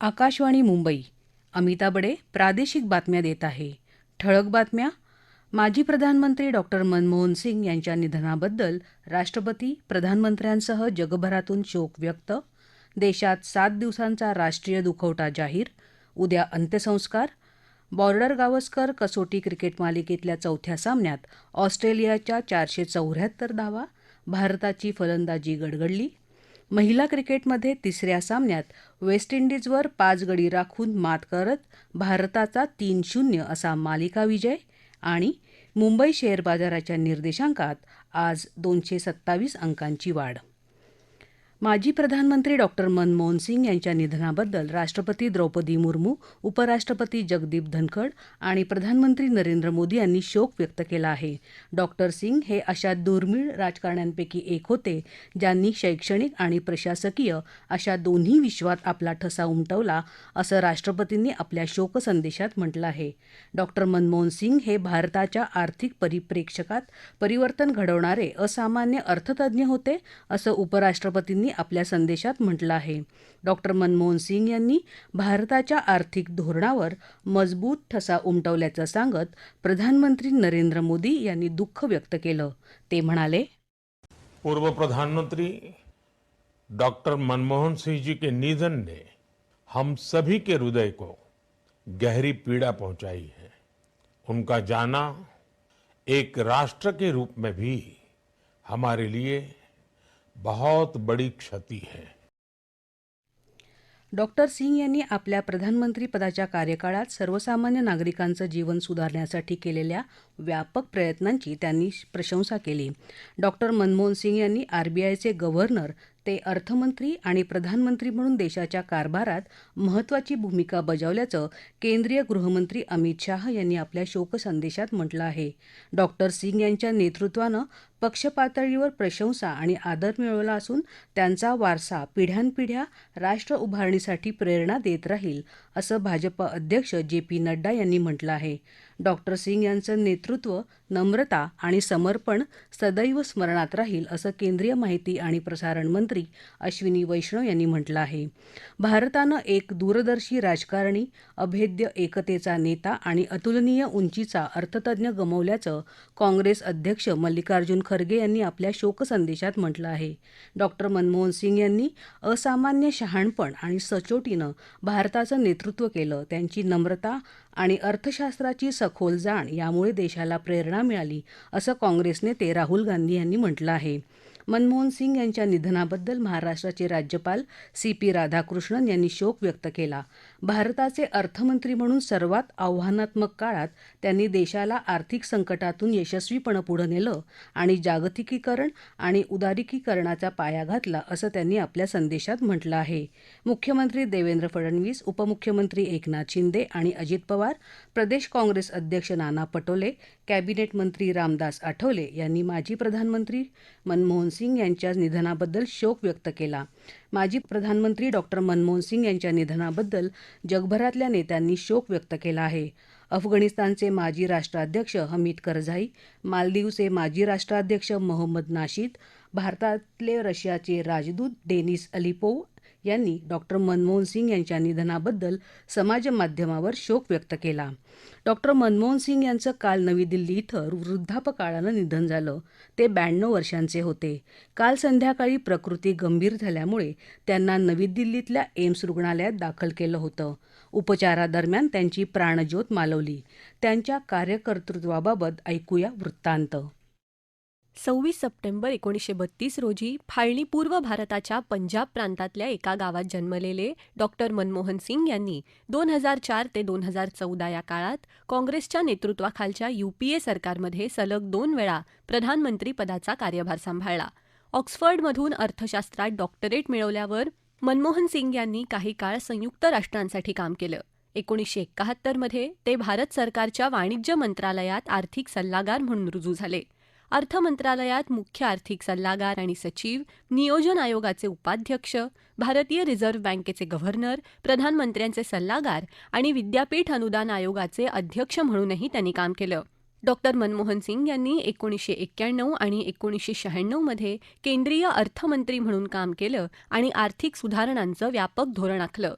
आकाशवाणी मुंबई. अमिता बडे प्रादेशिक बातम्या देत आहे. ठळक बातम्या. माजी प्रधानमंत्री डॉक्टर मनमोहन सिंग यांच्या निधनाबद्दल राष्ट्रपती प्रधानमंत्र्यांसह जगभरातून शोक व्यक्त. देशात सात दिवसांचा राष्ट्रीय दुखवटा जाहीर. उद्या अंत्यसंस्कार. बॉर्डर गावस्कर कसोटी क्रिकेट मालिकेतल्या चौथ्या सामन्यात ऑस्ट्रेलियाच्या चारशे चौऱ्याहत्तर धावा भारताची फलंदाजी गडगडली. महिला क्रिकेटमध्ये तिसऱ्या सामन्यात वेस्ट इंडिजवर पाच गडी राखून मात करत भारताचा तीन शून्य असा मालिका विजय आणि मुंबई शेअर बाजाराच्या निर्देशांकात आज दोनशे सत्तावीस अंकांची वाढ. माजी प्रधानमंत्री डॉक्टर मनमोहन सिंग यांच्या निधनाबद्दल राष्ट्रपती द्रौपदी मुर्मू उपराष्ट्रपती जगदीप धनखड आणि प्रधानमंत्री नरेंद्र मोदी यांनी शोक व्यक्त केला आहे. डॉक्टर सिंग हे अशा दुर्मिळ राजकारण्यांपैकी एक होते ज्यांनी शैक्षणिक आणि प्रशासकीय अशा दोन्ही विश्वात आपला ठसा उमटवला असं राष्ट्रपतींनी आपल्या शोकसंदेशात म्हटलं आहे. डॉक्टर मनमोहन सिंग हे भारताच्या आर्थिक परिप्रेक्षकात परिवर्तन घडवणारे असामान्य अर्थतज्ञ होते असं उपराष्ट्रपतींनी आपल्या संदेशात म्हटलं आहे. डॉक्टर मनमोहन सिंग यांनी भारताच्या आर्थिक धोरणावर मजबूत ठसा उमटवल्याचं सांगत प्रधानमंत्री नरेंद्र मोदी यांनी दुःख व्यक्त केलं. ते म्हणाले पूर्व प्रधानमंत्री डॉक्टर मनमोहन सिंह जी के निधन ने हम सभी के हृदय को गहरी पीड़ा पहुंचाई है। उनका जाना एक राष्ट्र के रूप में भी हमारे लिए बहुत बड़ी क्षति है। डॉक्टर सिंग यांनी आपल्या प्रधानमंत्री पदाच्या कार्यकाळात सर्वसामान्य नागरिकांचं जीवन सुधारण्यासाठी केलेल्या व्यापक प्रयत्नांची त्यांनी प्रशंसा केली. डॉक्टर मनमोहन सिंग यांनी आरबीआयचे गव्हर्नर ते अर्थमंत्री आणि प्रधानमंत्री म्हणून देशाच्या कारभारात महत्वाची भूमिका बजावल्याचं केंद्रीय गृहमंत्री अमित शाह यांनी आपल्या शोकसंदेशात म्हटलं आहे. डॉक्टर सिंग यांच्या नेतृत्वानं पक्षपातळीवर प्रशंसा आणि आदर मिळवला असून त्यांचा वारसा पिढ्यानपिढ्या राष्ट्र उभारणीसाठी प्रेरणा देत राहील असं भाजपा अध्यक्ष जे पी नड्डा यांनी म्हटलं आहे. डॉक्टर सिंग यांचं नेतृत्व नम्रता आणि समर्पण सदैव स्मरणात राहील असं केंद्रीय माहिती आणि प्रसारण मंत्री अश्विनी वैष्णव यांनी म्हटलं आहे. भारतानं एक दूरदर्शी राजकारणी अभेद्य एकतेचा नेता आणि अतुलनीय उंचीचा अर्थतज्ञ गमावल्याचं काँग्रेस अध्यक्ष मल्लिकार्जुन खरगे यांनी आपल्या शोकसंदेशात म्हटलं आहे. डॉक्टर मनमोहन सिंग यांनी असामान्य शहाणपण आणि सचोटीनं भारताचं नेतृत्व केलं त्यांची नम्रता आणि अर्थशास्त्राची सखोल जाण यामुळे देशाला प्रेरणा मिळाली असं काँग्रेस नेते राहुल गांधी यांनी म्हटलं आहे. मनमोहन सिंग यांच्या निधनाबद्दल महाराष्ट्राचे राज्यपाल सी पी राधाकृष्णन यांनी शोक व्यक्त केला. भारताचे अर्थमंत्री म्हणून सर्वात आव्हानात्मक काळात त्यांनी देशाला आर्थिक संकटातून यशस्वीपणे पुढे नेलं आणि जागतिकीकरण आणि उदारीकीकरणाचा पाया घातला असं त्यांनी आपल्या संदेशात म्हटलं आहे. मुख्यमंत्री देवेंद्र फडणवीस उपमुख्यमंत्री एकनाथ शिंदे आणि अजित पवार प्रदेश काँग्रेस अध्यक्ष नाना पटोले कॅबिनेट मंत्री रामदास आठवले यांनी माजी प्रधानमंत्री मनमोहन सिंग यांच्या निधनाबद्दल शोक व्यक्त केला. माजी प्रधानमंत्री डॉक्टर मनमोहन सिंग यांच्या निधनाबद्दल जगभरातल्या नेत्यांनी शोक व्यक्त केला आहे. अफगाणिस्तानचे माजी राष्ट्राध्यक्ष हमीद करझाई मालदीवचे माजी राष्ट्राध्यक्ष मोहम्मद नाशीद भारतातले रशियाचे राजदूत डेनिस अलिपोव यांनी डॉक्टर मनमोहन सिंग यांच्या निधनाबद्दल समाजमाध्यमावर शोक व्यक्त केला. डॉक्टर मनमोहन सिंग यांचं काल नवी दिल्ली इथं वृद्धापकाळानं निधन झालं. ते ब्याण्णव वर्षांचे होते. काल संध्याकाळी प्रकृती गंभीर झाल्यामुळे त्यांना नवी दिल्लीतल्या एम्स रुग्णालयात दाखल केलं होतं. उपचारादरम्यान त्यांची प्राणज्योत मालवली. त्यांच्या कार्यकर्तृत्वाबाबत ऐकूया वृत्तांत. सव्वीस सप्टेंबर एकोणीसशे बत्तीस रोजी फाळणी पूर्व भारताच्या पंजाब प्रांतातल्या एका गावात जन्मलेले डॉक्टर मनमोहन सिंग यांनी दोन हजार चार ते दोन हजार चौदा या काळात काँग्रेसच्या नेतृत्वाखालच्या युपीए सरकारमध्ये सलग दोन वेळा प्रधानमंत्रीपदाचा कार्यभार सांभाळला. ऑक्सफर्डमधून अर्थशास्त्रात डॉक्टरेट मिळवल्यावर मनमोहन सिंग यांनी काही काळ संयुक्त राष्ट्रांसाठी काम केलं. एकोणीसशे एकाहत्तरमध्ये ते भारत सरकारच्या वाणिज्य मंत्रालयात आर्थिक सल्लागार म्हणून रुजू झाले. अर्थ मंत्रालयात मुख्य आर्थिक सल्लागार आणि सचिव नियोजन आयोगाचे उपाध्यक्ष भारतीय रिझर्व्ह बँकेचे गव्हर्नर प्रधानमंत्र्यांचे सल्लागार आणि विद्यापीठ अनुदान आयोगाचे अध्यक्ष म्हणूनही त्यांनी काम केलं. डॉक्टर मनमोहन सिंग यांनी एकोणीसशे एक्क्याण्णव आणि एकोणीसशे शहाण्णवमध्ये केंद्रीय अर्थमंत्री म्हणून काम केलं आणि आर्थिक सुधारणांचं व्यापक धोरण आखलं.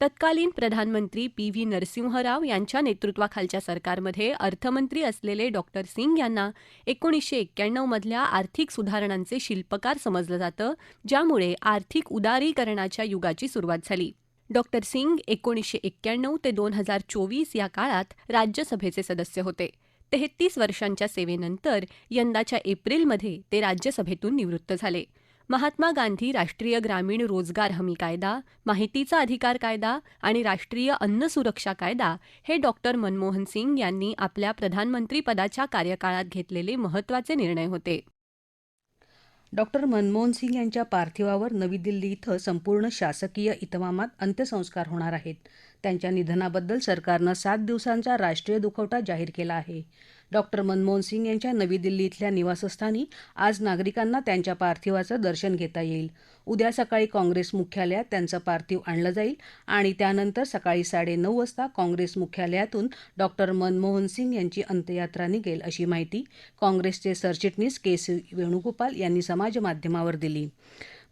तत्कालीन प्रधानमंत्री पी व्ही नरसिंहराव यांच्या नेतृत्वाखालच्या सरकारमध्ये अर्थमंत्री असलेले डॉक्टर सिंग यांना एकोणीसशे एक्क्याण्णवमधल्या आर्थिक सुधारणांचे शिल्पकार समजलं जातं ज्यामुळे आर्थिक उदारीकरणाच्या युगाची सुरुवात झाली. डॉक्टर सिंग एकोणीसशे एक्क्याण्णव ते दोन हजार चोवीस या काळात राज्यसभेचे सदस्य होते. तेहतीस वर्षांच्या सेवेनंतर यंदाच्या एप्रिलमध्ये ते राज्यसभेतून निवृत्त झाले. महात्मा गांधी राष्ट्रीय ग्रामीण रोजगार हमी कायदा माहितीचा अधिकार कायदा आणि राष्ट्रीय अन्न सुरक्षा कायदा हे डॉक्टर मनमोहन सिंग यांनी आपल्या प्रधानमंत्रीपदाच्या कार्यकाळात घेतलेले महत्त्वाचे निर्णय होते. डॉक्टर मनमोहन सिंग यांच्या पार्थिवावर नवी दिल्ली इथं संपूर्ण शासकीय इतमामात अंत्यसंस्कार होणार आहेत. त्यांच्या निधनाबद्दल सरकारनं सात दिवसांचा राष्ट्रीय दुखवटा जाहीर केला आहे. डॉक्टर मनमोहन सिंग यांच्या नवी दिल्ली इथल्या निवासस्थानी आज नागरिकांना त्यांच्या पार्थिवाचं दर्शन घेता येईल. उद्या सकाळी काँग्रेस मुख्यालयात त्यांचं पार्थिव आणलं जाईल आणि त्यानंतर सकाळी साडेनऊ वाजता काँग्रेस मुख्यालयातून डॉक्टर मनमोहन सिंग यांची अंत्ययात्रा निघेल अशी माहिती काँग्रेसचे सरचिटणीस के सी वेणुगोपाल यांनी समाजमाध्यमावर दिली.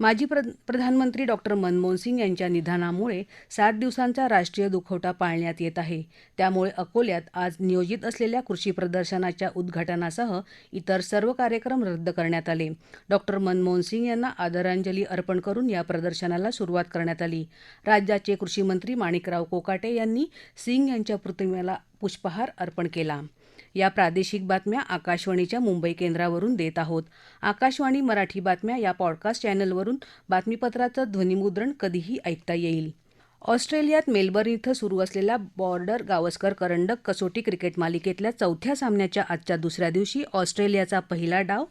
माजी प्र प्रधानमंत्री डॉक्टर मनमोहन सिंग यांच्या निधनामुळे सात दिवसांचा राष्ट्रीय दुखवटा पाळण्यात येत आहे. त्यामुळे अकोल्यात आज नियोजित असलेल्या कृषी प्रदर्शनाच्या उद्घाटनासह इतर सर्व कार्यक्रम रद्द करण्यात आले. डॉक्टर मनमोहन सिंग यांना आदरांजली अर्पण करून या प्रदर्शनाला सुरुवात करण्यात आली. राज्याचे कृषी मंत्री माणिकराव कोकाटे यांनी सिंग यांच्या प्रतिमेला पुष्पहार अर्पण केला. या प्रादेशिक बातम्या आकाशवाणीच्या मुंबई केंद्रावरून देत आहोत. आकाशवाणी मराठी बातम्या या पॉडकास्ट चॅनलवरून बातमीपत्राचं ध्वनिमुद्रण कधीही ऐकता येईल. ऑस्ट्रेलियात मेलबर्न इथं सुरू असलेल्या बॉर्डर गावस्कर करंडक कसोटी क्रिकेट मालिकेतल्या चौथ्या सामन्याच्या आजच्या दुसऱ्या दिवशी ऑस्ट्रेलियाचा पहिला डाव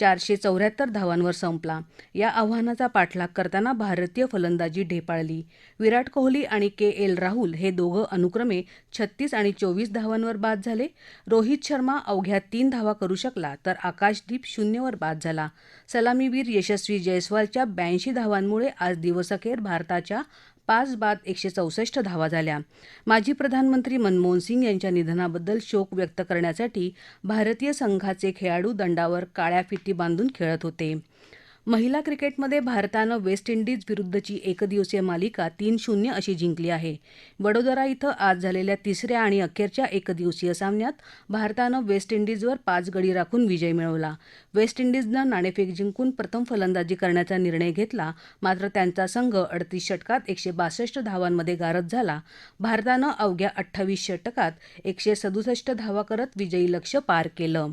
चारशे चौऱ्याहत्तर धावांवर संपला. या आव्हानाचा पाठलाग करताना भारतीय फलंदाजी ढेपाळली. विराट कोहली आणि के एल राहुल हे दोघं अनुक्रमे छत्तीस आणि चोवीस धावांवर बाद झाले. रोहित शर्मा अवघ्या तीन धावा करू शकला तर आकाशदीप शून्यवर बाद झाला. सलामीवीर यशस्वी जयस्वालच्या ब्याऐंशी धावांमुळे आज दिवसअखेर भारताच्या पाच बाद एकशे चौसष्ट धावा झाल्या. माजी प्रधानमंत्री मनमोहन सिंग यांच्या निधनाबद्दल शोक व्यक्त करण्यासाठी भारतीय संघाचे खेळाडू दंडावर काळ्या फिती बांधून खेळत होते. महिला क्रिकेटमध्ये भारतानं वेस्ट इंडिज विरुद्धची एकदिवसीय मालिका तीन शून्य अशी जिंकली आहे. वडोदरा इथं आज झालेल्या तिसऱ्या आणि अखेरच्या एकदिवसीय सामन्यात भारतानं वेस्ट इंडिजवर पाच गडी राखून विजय मिळवला. वेस्ट इंडिजनं नाणेफेक जिंकून प्रथम फलंदाजी करण्याचा निर्णय घेतला मात्र त्यांचा संघ अडतीस षटकात एकशे बासष्ट धावांमध्ये गारद झाला. भारतानं अवघ्या अठ्ठावीस षटकात एकशे सदुसष्ट धावा करत विजयी लक्ष पार केलं.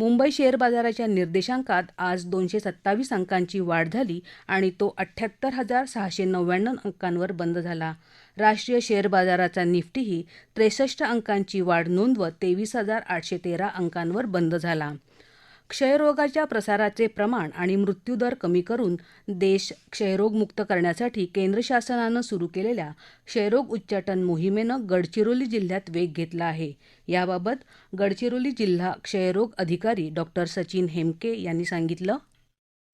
मुंबई शेअर बाजाराच्या निर्देशांकात आज दोनशे सत्तावीस अंकांची वाढ झाली आणि तो अठ्ठ्याहत्तर हजार सहाशे नव्याण्णव अंकांवर बंद झाला. राष्ट्रीय शेअर बाजाराचा निफ्टीही त्रेसष्ट अंकांची वाढ नोंदवत तेवीस हजार आठशे तेरा अंकांवर बंद झाला. क्षयरोगाच्या प्रसाराचे प्रमाण आणि मृत्यूदर कमी करून देश क्षयरोगमुक्त करण्यासाठी केंद्र शासनानं सुरू केलेल्या क्षयरोग उच्चाटन मोहिमेनं गडचिरोली जिल्ह्यात वेग घेतला आहे. याबाबत गडचिरोली जिल्हा क्षयरोग अधिकारी डॉक्टर सचिन हेमके यांनी सांगितलं.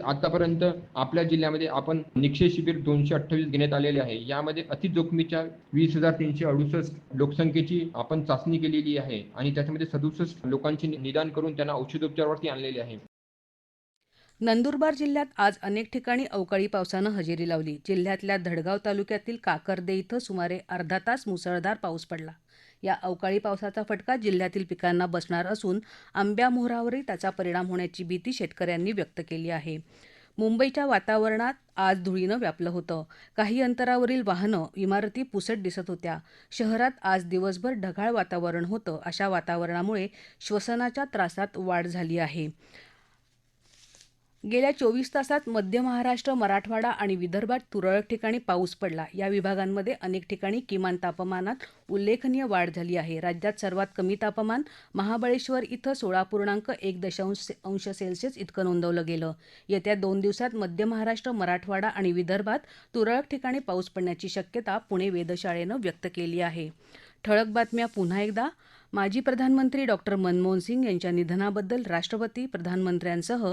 आतापर्यंत आपल्या जिल्ह्यामध्ये आपण निक्षय शिबिर दोनशे अठ्ठावीस घेण्यात आलेले आहे. यामध्ये अतिजोखमीच्या वीस हजार तीनशे अडुसष्ट लोकसंख्येची आपण चाचणी केलेली आहे आणि त्याच्यामध्ये सदुसष्ट लोकांचे निदान करून त्यांना औषधोपचारावरती आणलेले आहे. नंदुरबार जिल्ह्यात आज अनेक ठिकाणी अवकाळी पावसानं हजेरी लावली. जिल्ह्यातल्या धडगाव तालुक्यातील काकर्दे इथं सुमारे अर्धा तास मुसळधार पाऊस पडला. या अवकाळी पावसाचा फटका जिल्ह्यातील पिकांना बसणार असून आंब्या मोहरावरही त्याचा परिणाम होण्याची भीती शेतकऱ्यांनी व्यक्त केली आहे. मुंबईच्या वातावरणात आज धुळीनं व्यापलं होतं. काही अंतरावरील वाहनं इमारती पुसट दिसत होत्या. शहरात आज दिवसभर ढगाळ वातावरण होतं. अशा वातावरणामुळे श्वसनाच्या त्रासात वाढ झाली आहे. गेल्या चोवीस तासात मध्य महाराष्ट्र मराठवाडा आणि विदर्भात तुरळक ठिकाणी पाऊस पडला. या विभागांमध्ये अनेक ठिकाणी किमान तापमानात उल्लेखनीय वाढ झाली आहे. राज्यात सर्वात कमी तापमान महाबळेश्वर इथं सोळा पूर्णांक एक दशांश अंश सेल्सिअस इतकं नोंदवलं गेलं. येत्या दोन दिवसात मध्य महाराष्ट्र मराठवाडा आणि विदर्भात तुरळक ठिकाणी पाऊस पडण्याची शक्यता पुणे वेधशाळेनं व्यक्त केली आहे. ठळक बातम्या पुन्हा एकदा. माजी प्रधानमंत्री डॉक्टर मनमोहन सिंग यांच्या निधनाबद्दल राष्ट्रपती प्रधानमंत्र्यांसह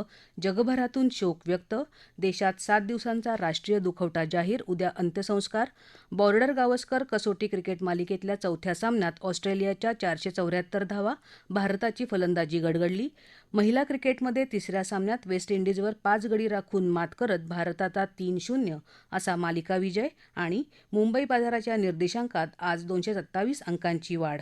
जगभरातून शोक व्यक्त. देशात सात दिवसांचा राष्ट्रीय दुखवटा जाहीर. उद्या अंत्यसंस्कार. बॉर्डर गावस्कर कसोटी क्रिकेट मालिकेतल्या चौथ्या सामन्यात ऑस्ट्रेलियाच्या चारशे चौऱ्याहत्तर धावा. भारताची फलंदाजी गडगडली. महिला क्रिकेटमध्ये तिसऱ्या सामन्यात वेस्ट इंडिजवर पाच गडी राखून मात करत भारताचा तीन शून्य असा मालिका विजय आणि मुंबई बाजाराच्या निर्देशांकात आज दोनशे सत्तावीस अंकांची वाढ.